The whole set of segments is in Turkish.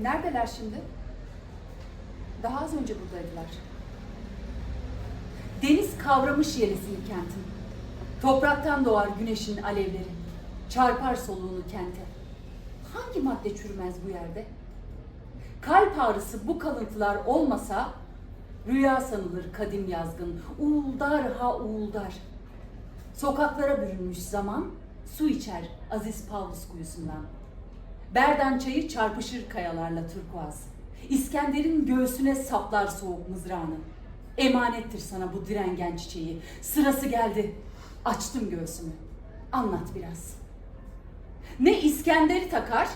Neredeler şimdi? Daha az önce buradaydılar. Deniz kavramış yelesini kentin. Topraktan doğar güneşin alevleri. Çarpar soluğunu kente. Hangi madde çürümez bu yerde? Kalp ağrısı bu kalıntılar olmasa rüya sanılır kadim yazgın. Uğuldar ha uğuldar. Sokaklara bürünmüş zaman su içer Aziz Pavlus kuyusundan. Berdan çayı çarpışır kayalarla turkuaz. İskender'in göğsüne saplar soğuk mızrağını. Emanettir sana bu direngen çiçeği. Sırası geldi. Açtım göğsümü. Anlat biraz. Ne İskender'i takar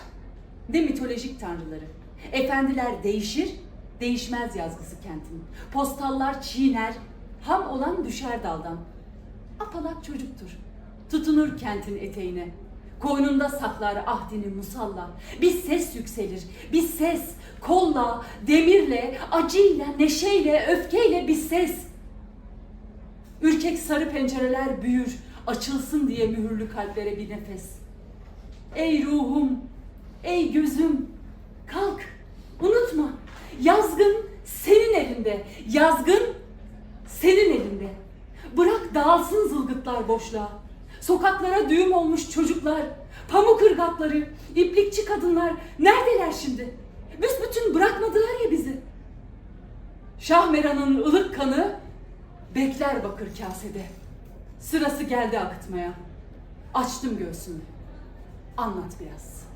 ne mitolojik tanrıları. Efendiler değişir, değişmez yazgısı kentin. Postallar çiğner, ham olan düşer daldan. Apalak çocuktur. Tutunur kentin eteğine. Koynunda saklar ahdini musalla. Bir ses yükselir. Bir ses. Kolla, demirle, acıyla, neşeyle, öfkeyle bir ses. Ürkek sarı pencereler büyür. Açılsın diye mühürlü kalplere bir nefes. Ey ruhum, ey gözüm, kalk, unutma. Yazgın senin elinde. Yazgın senin elinde. Bırak dağılsın zılgıtlar boşluğa. Sokaklara düğüm olmuş çocuklar, pamuk ırgatları, iplikçi kadınlar neredeler şimdi? Büsbütün bırakmadılar ya bizi. Şahmeran'ın ılık kanı bekler bakır kasede. Sırası geldi akıtmaya. Açtım göğsümü. Anlat biraz.